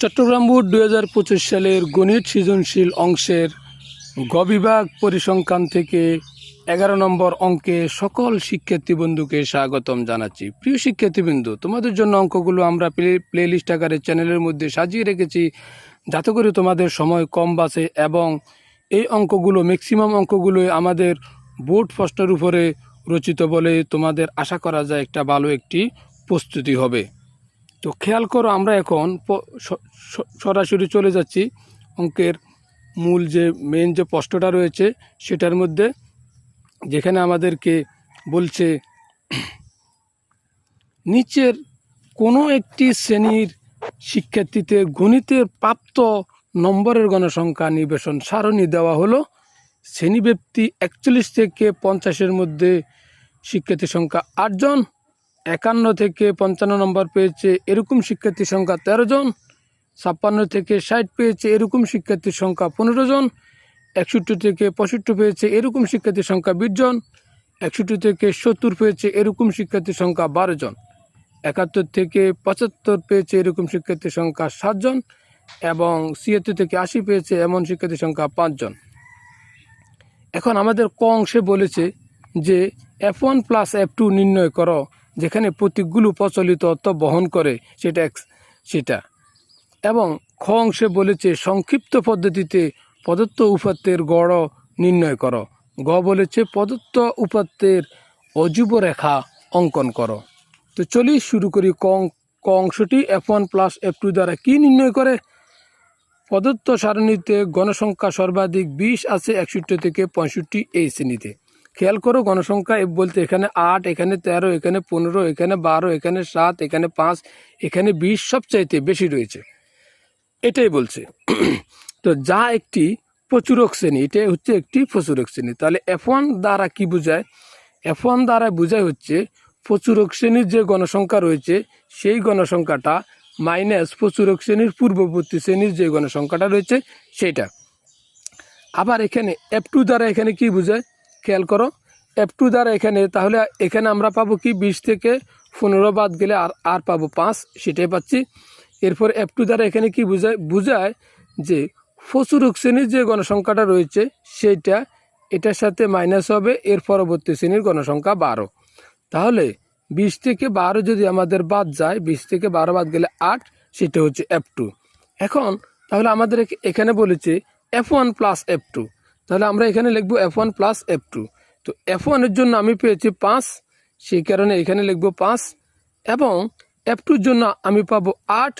Chittagong board দু হাজার পঁচিশ সালের গণিত সৃজনশীল অংশের গ বিভাগ পরিসংখ্যান থেকে এগারো নম্বর অঙ্কে সকল শিক্ষার্থী বন্ধুকে স্বাগতম জানাচ্ছি। প্রিয় শিক্ষার্থীবৃন্দু, তোমাদের জন্য অঙ্কগুলো আমরা প্লে প্লে লিস্ট আকারে চ্যানেলের মধ্যে সাজিয়ে রেখেছি যাতে করে তোমাদের সময় কম বাঁচে এবং এই অঙ্কগুলো ম্যাক্সিমাম অঙ্কগুলোই আমাদের বোর্ড প্রশ্নের উপরে রচিত বলে তোমাদের আশা করা যায় একটা ভালো একটি প্রস্তুতি হবে। তো খেয়াল করো আমরা এখন সরাসরি চলে যাচ্ছি অঙ্কের মূল যে মেন যে প্রশ্নটা রয়েছে সেটার মধ্যে, যেখানে আমাদেরকে বলছে নিচের কোনো একটি শ্রেণির শিক্ষার্থীতে গণিতের প্রাপ্ত নম্বরের গণসংখ্যা নিবেশন সারণী দেওয়া হলো। শ্রেণীব্যাপ্তি একচল্লিশ থেকে পঞ্চাশের মধ্যে শিক্ষার্থী সংখ্যা আটজন একান্ন থেকে পঞ্চান্ন নম্বর পেয়েছে এরকম শিক্ষার্থীর সংখ্যা তেরো জন, ছাপ্পান্ন থেকে ষাট পেয়েছে এরকম শিক্ষার্থীর সংখ্যা পনেরো জন, একষট্টি থেকে পঁয়ষট্টি পেয়েছে এরকম শিক্ষার্থীর সংখ্যা বিশ জন, একষট্টি থেকে সত্তর পেয়েছে এরকম শিক্ষার্থীর সংখ্যা বারো জন, একাত্তর থেকে পঁচাত্তর পেয়েছে এরকম শিক্ষার্থীর সংখ্যা সাতজন এবং ছিয়াত্তর থেকে আশি পেয়েছে এমন শিক্ষার্থীর সংখ্যা পাঁচজন এখন আমাদের ক অংশে বলেছে যে F one plus F two নির্ণয় করো। যেখানে প্রতীকগুলো প্রচলিত অর্থ বহন করে, সেটা সেটা। এবং খ অংশে বলেছে, সংক্ষিপ্ত পদ্ধতিতে প্রদত্ত উপাত্তের গড় নির্ণয় করো। গ বলেছে, প্রদত্ত উপাত্তের অযুব রেখা অঙ্কন করো। তো চলি শুরু করি ক ক অংশটি F one plus F two দ্বারা কী নির্ণয় করে? প্রদত্ত সারণীতে গণসংখ্যা সর্বাধিক বিশ আছে একষট্টি থেকে পঁয়ষট্টি এই শ্রেণীতে। খেয়াল করো, গণসংখ্যা বলতে এখানে আট, এখানে তেরো, এখানে পনেরো, এখানে বারো, এখানে সাত, এখানে পাঁচ, এখানে বিশ সবচাইতে বেশি রয়েছে। এটাই বলছে। তো যা একটি প্রচুরক শ্রেণি, এটাই হচ্ছে একটি প্রচুরক শ্রেণি। তাহলে এফ দ্বারা কি বোঝায়? এফ দ্বারা বোঝায় হচ্ছে প্রচুরক শ্রেণির যে গণসংখ্যা রয়েছে, সেই গণসংখ্যাটা মাইনাস প্রচুরক শ্রেণির পূর্ববর্তী শ্রেণির যে গণসংখ্যাটা রয়েছে, সেইটা। আবার এখানে এফ টু দ্বারা এখানে কি বোঝায়? খেয়াল করো এফ টু দ্বারা এখানে, তাহলে এখানে আমরা পাবো কি, বিশ থেকে পনেরো বাদ গেলে আর আর পাবো পাঁচ, সেটাই পাচ্ছি। এরপর এফ টু দ্বারা এখানে কি বোঝায় বোঝায় যে প্রচুরক শ্রেণির যে গণসংখ্যাটা রয়েছে, সেইটা, এটার সাথে মাইনাস হবে, এর পরবর্তী শ্রেণির গণসংখ্যা বারো। তাহলে বিশ থেকে বারো যদি আমাদের বাদ যায়, বিশ থেকে বারো বাদ গেলে আট, সেটা হচ্ছে এফ টু এখন, তাহলে আমাদের এখানে বলেছে F one plus F two তাহলে আমরা এখানে লিখব F one plus F two তো এফ ওয়ানের জন্য আমি পেয়েছি পাঁচ, সেই কারণে এখানে লিখব পাঁচ, এবং এফ টুর জন্য আমি পাবো আট